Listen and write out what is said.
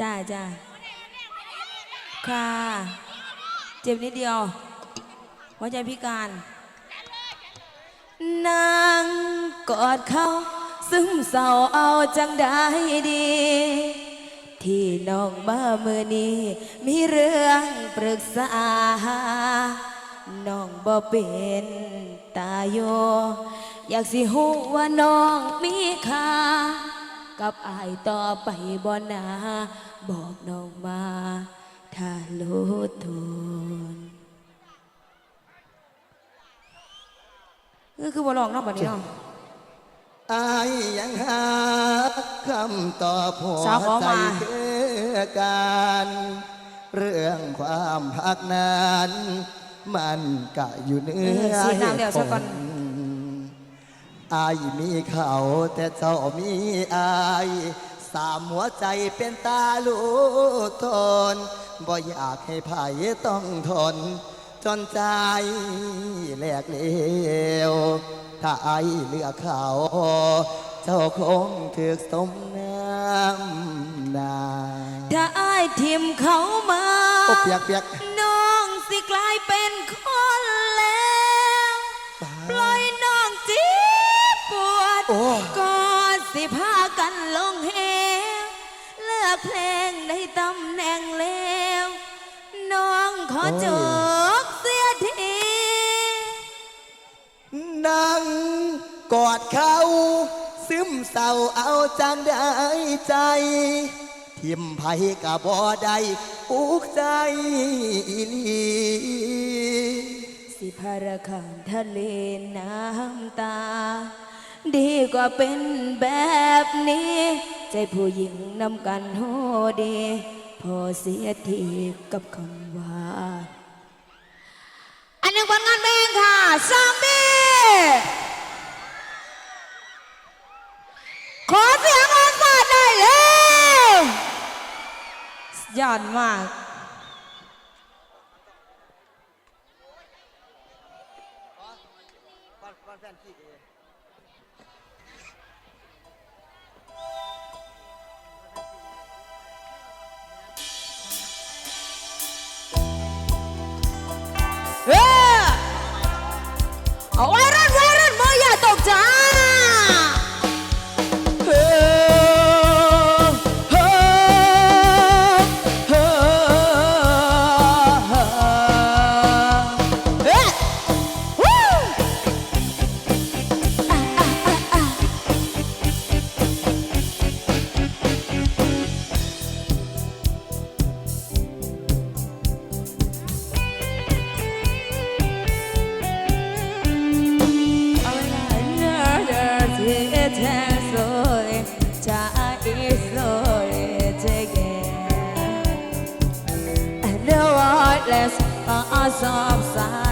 จ้าจ้าค่ะ เจ็บนิดเดียวหัวใจพิการนั่งกอดเขาซึมเศร้าเอาจังได้ดี ที่น้องมาเมื่อนี้ มีเรื่องปรึกษา น้องบ่เป็นตาโย อยากสิหูว่าน้องมีค่า กับอายต่อไปบ่นาบอกน้องมา ถ้ารู้ทนก็คือบ่ลองเนาะบัดนี้เนาะอายยังหาคำตอบหัวสาวขอใจมาคือการเรื่องความพักนั้น มันกะอยู่เหนื้เอออสีน้ำเดี๋ยวซะก่ อนอายมีเขาแต่เจ้ามีอายสามหัวใจเป็นตาลูกทนบ่อยากให้ไผต้องทน จนใจแหลกเลวถ้าไอายเลือกเขา เจ้าคงถึกสมน้ำหนาถ้าอายทิมเขามา โอ้เปียกเปียกน้องสิกลายเป็นคน เลือกเพลงในตำแหน่งแล้ว น้องขอจบเสียที นั่งกอดเขา ซึมเศร้าเอาจังได้ใจ ทิมไผกะบ่ได้อุกใจอีหลีสิพาราคานทะเลน้ำตา ดีกว่าเป็นแบบนี้ ใจผู้หญิงนำกันโหดี พอเสียทีกับคำว่า อันหนึ่งผลงานเพลงค่ะซอมบี้ขอเสียงออนซอนได้เลยยอดมากเ wordless are of silence